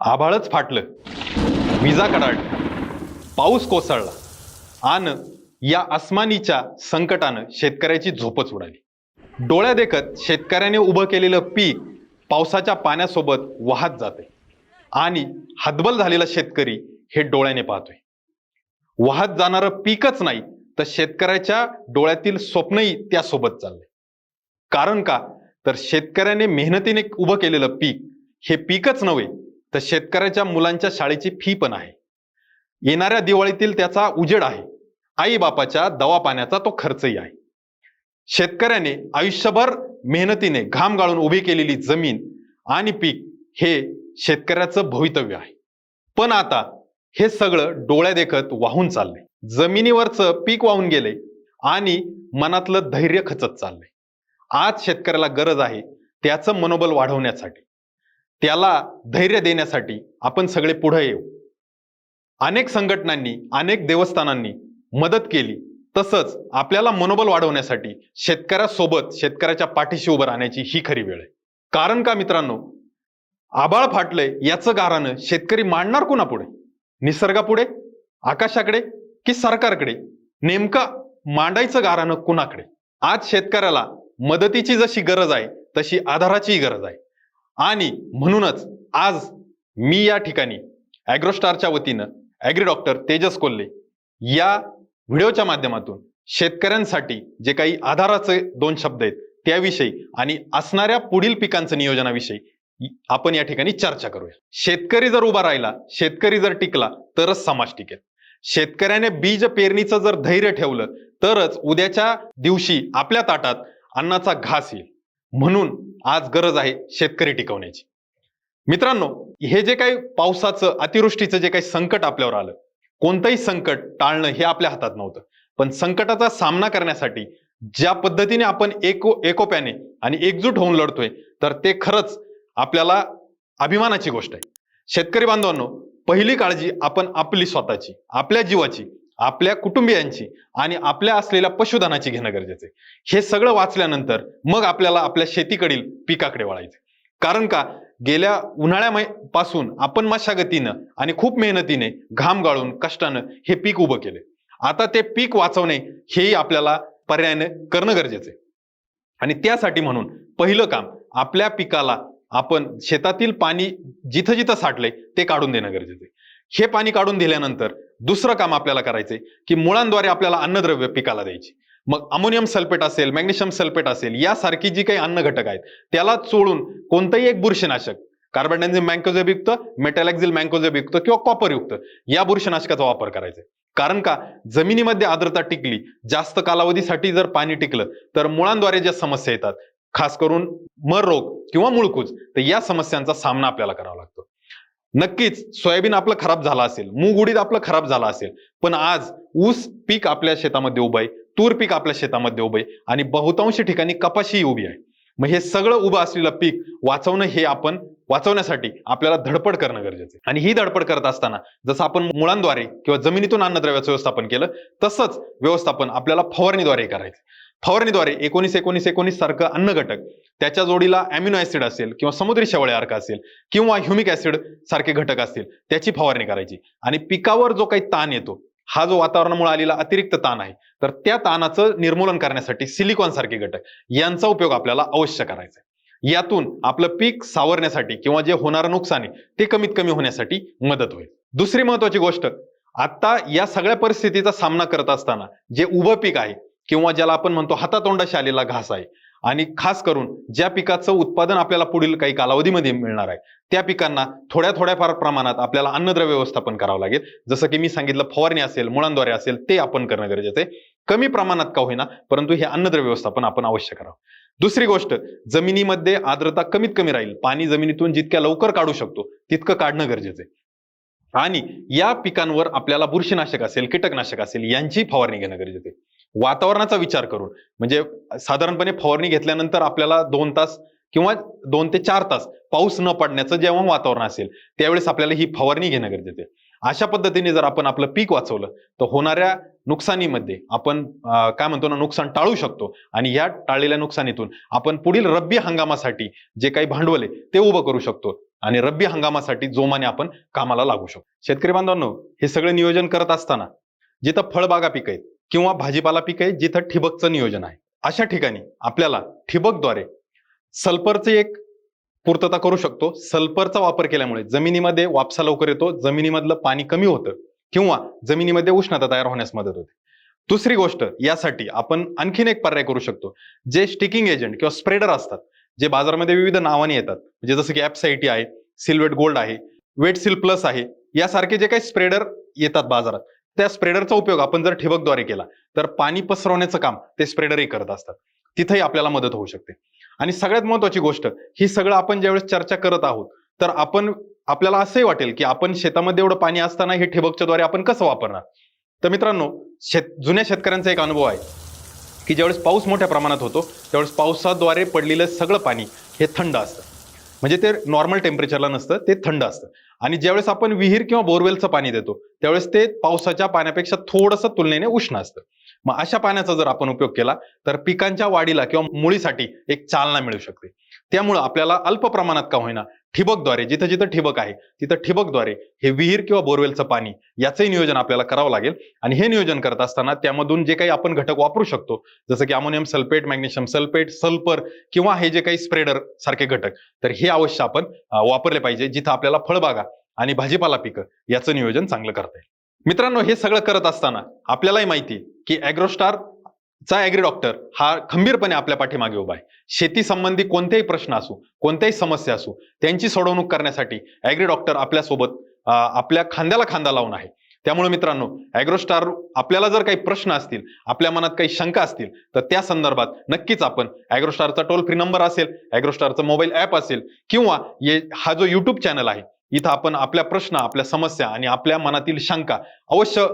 आभाळच फाटलं. विजा कडाड पाऊस कोसळला. आणि या अस्मानीच्या संकटानं शेतकऱ्याची झोपच उडाली. डोळ्या देखत शेतकऱ्याने उभं केलेलं पीक पावसाच्या पाण्यासोबत वाहत जाते आणि हतबल झालेला शेतकरी हे डोळ्याने पाहतोय. वाहत जाणारं पीकच नाही तर शेतकऱ्याच्या डोळ्यातील स्वप्नही त्यासोबत चाललंय. कारण का? तर शेतकऱ्याने मेहनतीने उभं केलेलं पीक हे पीकच नव्हे तर शेतकऱ्याच्या मुलांच्या शाळेची फी पण आहे. येणाऱ्या दिवाळीतील त्याचा उजेड आहे. आई बापाच्या दवापाण्याचा तो खर्चही आहे. शेतकऱ्याने आयुष्यभर मेहनतीने घाम गाळून उभी केलेली जमीन आणि पीक हे शेतकऱ्याचं भवितव्य आहे. पण आता हे सगळं डोळ्या देखत वाहून चाललंय. जमिनीवरचं पीक वाहून गेले आणि मनातलं धैर्य खचत चाललंय. आज शेतकऱ्याला गरज आहे त्याचं मनोबल वाढवण्यासाठी. त्याला धैर्य देण्यासाठी आपण सगळे पुढे येऊ. अनेक संघटनांनी अनेक देवस्थानांनी मदत केली. तसंच आपल्याला मनोबल वाढवण्यासाठी शेतकऱ्यासोबत शेतकऱ्याच्या पाठीशी उभं राहण्याची ही खरी वेळ आहे. कारण का मित्रांनो? आबाळ फाटलंय याचं गारानं शेतकरी मांडणार कुणापुढे? निसर्गापुढे? आकाशाकडे? की सरकारकडे? नेमकं मांडायचं गारानं कुणाकडे? आज शेतकऱ्याला मदतीची जशी गरज आहे तशी आधाराचीही गरज आहे. आणि म्हणूनच आज मी या ठिकाणी ॲग्रोस्टारच्या वतीनं ॲग्री डॉक्टर तेजस कोल्हे या व्हिडिओच्या माध्यमातून शेतकऱ्यांसाठी जे काही आधाराचे दोन शब्द आहेत त्याविषयी आणि असणाऱ्या पुढील पिकांचं नियोजनाविषयी आपण या ठिकाणी चर्चा करूया. शेतकरी जर उभा राहिला शेतकरी जर टिकला तरच समाज टिकेल. शेतकऱ्याने बीज पेरणीचं जर धैर्य ठेवलं तरच उद्याच्या दिवशी आपल्या ताटात अन्नाचा घास येईल. म्हणून आज गरज आहे शेतकरी टिकवण्याची. मित्रांनो हे जे काही पावसाचं अतिवृष्टीचं जे काही संकट आपल्यावर आलं कोणतंही संकट टाळणं हे आपल्या हातात नव्हतं. पण संकटाचा सामना करण्यासाठी ज्या पद्धतीने आपण एको एकोप्याने आणि एकजूट होऊन लढतोय तर ते खरंच आपल्याला अभिमानाची गोष्ट आहे. शेतकरी बांधवांनो पहिली काळजी आपण आपली स्वतःची आपल्या जीवाची. आपल्या कुटुंबियांची आणि आपल्या असलेल्या पशुधनाची घेणं गरजेचं आहे. हे सगळं वाचल्यानंतर मग आपल्याला आपल्या शेतीकडील पिकाकडे वळायचं कारण का? गेल्या उन्हाळ्यापासून आपण मशागतीनं आणि खूप मेहनतीने घाम गाळून कष्टानं हे पीक उभं केले आता ते पीक वाचवणे हेही आपल्याला पर्यायानं करणं गरजेचं आहे. आणि त्यासाठी म्हणून पहिलं काम आपल्या पिकाला आपण शेतातील पाणी जिथं जिथं साठले ते काढून देणं गरजेचं आहे. हे पाणी काढून दिल्यानंतर दुसरं काम आपल्याला करायचंय की मुळांद्वारे आपल्याला अन्नद्रव्य पिकाला द्यायची. मग अमोनियम सल्फेट असेल मॅग्नेशियम सल्फेट असेल यासारखी जी काही अन्न घटक आहेत त्याला चोळून कोणतंही एक बुरशीनाशक कार्बन डायझिम मँकोजेबयुक्त मेटॅलॅक्झिल मँकोजेबयुक्त किंवा कॉपरयुक्त या बुरशीनाशकाचा वापर करायचा कारण का? जमिनीमध्ये आर्द्रता टिकली जास्त कालावधीसाठी जर पाणी टिकलं तर मुळांद्वारे ज्या समस्या येतात खास करून मर रोग किंवा मुळकूज तर या समस्यांचा सामना आपल्याला करावा लागतो. नक्कीच सोयाबीन आपलं खराब झालं असेल मूग उडीद आपलं खराब झालं असेल पण आज ऊस पीक आपल्या शेतामध्ये उभं आहे तूर पीक आपल्या शेतामध्ये उभं आहे आणि बहुतांशी ठिकाणी कपाशीही उभी आहे. मग हे सगळं उभं असलेलं पीक वाचवणं हे आपण वाचवण्यासाठी आपल्याला धडपड करणं गरजेचं आहे. आणि ही धडपड करत असताना जसं आपण मुळांद्वारे किंवा जमिनीतून अन्नद्रव्याचं व्यवस्थापन केलं तसंच व्यवस्थापन आपल्याला फवारणीद्वारे करायचं. फवारणीद्वारे एकोणीस एकोणीस एकोणीस सारखं अन्न घटक त्याच्या जोडीला अमिनो ऍसिड असेल किंवा समुद्री शेवळे अर्क असेल किंवा ह्युमिक ऍसिड सारखे घटक असतील त्याची फवारणी करायची. आणि पिकावर जो काही ताण येतो हा जो वातावरणामुळे आलेला अतिरिक्त ताण आहे तर त्या ताणाचं निर्मूलन करण्यासाठी सिलिकॉन सारखे घटक यांचा उपयोग आपल्याला अवश्य करायचा आहे. यातून आपलं पीक सावरण्यासाठी किंवा जे होणारं नुकसान आहे ते कमीत कमी होण्यासाठी मदत होईल. दुसरी महत्वाची गोष्ट आता या सगळ्या परिस्थितीचा सामना करत असताना जे उभं पीक आहे किंवा ज्याला आपण म्हणतो हातातोंडाशी आलेला घास आहे. आणि खास करून ज्या पिकाचं उत्पादन आपल्याला पुढील काही कालावधीमध्ये मिळणार आहे त्या पिकांना थोड्या थोड्याफार प्रमाणात आपल्याला अन्नद्रव्य व्यवस्थापन करावं लागेल. जसं की मी सांगितलं फवारणी असेल मुळांद्वारे असेल ते आपण करणं गरजेचं आहे. कमी प्रमाणात का होईना परंतु हे अन्नद्रव्य व्यवस्थापन आपण अवश्य करावं. दुसरी गोष्ट जमिनीमध्ये आर्द्रता कमीत कमी राहील. पाणी जमिनीतून जितक्या लवकर काढू शकतो तितकं काढणं गरजेचं आहे. आणि या पिकांवर आपल्याला बुरशीनाशक असेल कीटकनाशक असेल यांची फवारणी घेणं गरजेचं आहे. वातावरणाचा विचार करून. म्हणजे साधारणपणे फवारणी घेतल्यानंतर आपल्याला दोन तास किंवा दोन ते चार तास पाऊस न पडण्याचं जेव्हा वातावरण असेल त्यावेळेस आपल्याला ही फवारणी घेणं गरजेचं आहे. अशा पद्धतीने जर आपण आपलं पीक वाचवलं तर होणाऱ्या नुकसानीमध्ये आपण काय म्हणतो ना नुकसान टाळू शकतो. आणि या टाळलेल्या नुकसानीतून आपण पुढील रब्बी हंगामासाठी जे काही भांडवल आहे ते उभं करू शकतो. आणि रब्बी हंगामासाठी जोमाने आपण कामाला लागू शकतो. शेतकरी बांधवांनो हे सगळं नियोजन करत असताना जिथं फळबागा पीक आहेत किंवा भाजीपाला पीक आहे जिथं ठिबकचं नियोजन आहे. अशा ठिकाणी आपल्याला ठिबकद्वारे सल्फरचे एक पूर्तता करू शकतो. सल्फरचा वापर केल्यामुळे जमिनीमध्ये वापसा लवकर येतो. जमिनीमधलं पाणी कमी होतं किंवा जमिनीमध्ये उष्णता तयार होण्यास मदत होते. दुसरी गोष्ट यासाठी आपण आणखीन एक पर्याय करू शकतो. जे स्टिकिंग एजंट किंवा स्प्रेडर असतात जे बाजारामध्ये विविध नावाने येतात. म्हणजे जसं की ॲप्साइटी आहे सिल्वेट गोल्ड आहे वेट सिल प्लस आहे. यासारखे जे काही स्प्रेडर येतात बाजारात त्या स्प्रेडरचा उपयोग आपण जर ठिबकद्वारे केला तर पाणी पसरवण्याचं काम ते स्प्रेडरही करत असतात. तिथेही आपल्याला मदत होऊ शकते. आणि सगळ्यात महत्वाची गोष्ट ही सगळं आपण ज्यावेळेस चर्चा करत आहोत तर आपण आपल्याला असंही वाटेल की आपण शेतामध्ये एवढं पाणी असताना हे ठिबकच्या द्वारे आपण कसं वापरणार? तर मित्रांनो शेत जुन्या शेतकऱ्यांचा एक अनुभव आहे की ज्यावेळेस पाऊस मोठ्या प्रमाणात होतो त्यावेळेस पावसाद्वारे पडलेलं सगळं पाणी हे थंड असतं. म्हणजे ते नॉर्मल टेम्परेचरला नसतं ते थंड असतं. आणि ज्यावेळेस आपण विहीर किंवा बोरवेलचं पाणी देतो त्यावेळेस ते पावसाच्या पाण्यापेक्षा थोडंसं तुलनेने उष्ण असतं. मग अशा पाण्याचा जर आपण उपयोग केला तर पिकांच्या वाढीला किंवा मुळीसाठी एक चालना मिळू शकते. त्यामुळं आपल्याला अल्प प्रमाणात का होईना ठिबकद्वारे जिथं जिथं ठिबक आहे तिथं ठिबकद्वारे हे विहीर किंवा बोरवेलचं पाणी याचंही नियोजन आपल्याला करावं लागेल. आणि हे नियोजन करत असताना त्यामधून जे काही आपण घटक वापरू शकतो जसं की ammonium sulphate magnesium sulphate sulphur किंवा हे जे काही स्प्रेडर सारखे घटक तर हे अवश्य आपण वापरले पाहिजे जिथं आपल्याला फळबागा आणि भाजीपाला पिकं याचं नियोजन चांगलं करता येईल. मित्रांनो हे सगळं करत असताना आपल्यालाही माहिती आहे की ॲग्रोस्टार चा ॲग्री डॉक्टर हा खंबीरपणे आपल्या पाठीमागे उभा आहे. शेती संबंधी कोणतेही प्रश्न असू कोणत्याही समस्या असू त्यांची सोडवणूक करण्यासाठी ॲग्री डॉक्टर आपल्यासोबत आपल्या खांद्याला खांदा लावून आहे. त्यामुळे मित्रांनो ॲग्रोस्टार आपल्याला जर काही प्रश्न असतील आपल्या मनात काही शंका असतील तर त्या संदर्भात नक्कीच आपण ॲग्रोस्टारचा टोल फ्री नंबर असेल ॲग्रोस्टारचा मोबाईल ॲप असेल किंवा ये हा जो युट्यूब चॅनल आहे इथं आपण आपल्या प्रश्न आपल्या समस्या आणि आपल्या मनातील शंका अवश्य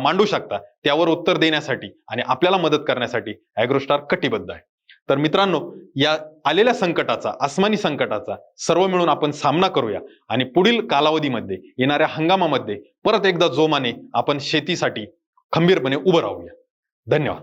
मांडू शकता. त्यावर उत्तर देण्यासाठी आणि आपल्याला मदत करण्यासाठी ॲग्रोस्टार कटिबद्ध आहे. तर मित्रांनो या आलेल्या संकटाचा आसमानी संकटाचा सर्व मिळून आपण सामना करूया आणि पुढील कालावधीमध्ये येणाऱ्या हंगामामध्ये परत एकदा जोमाने आपण शेतीसाठी खंबीरपणे उभं राहूया. धन्यवाद.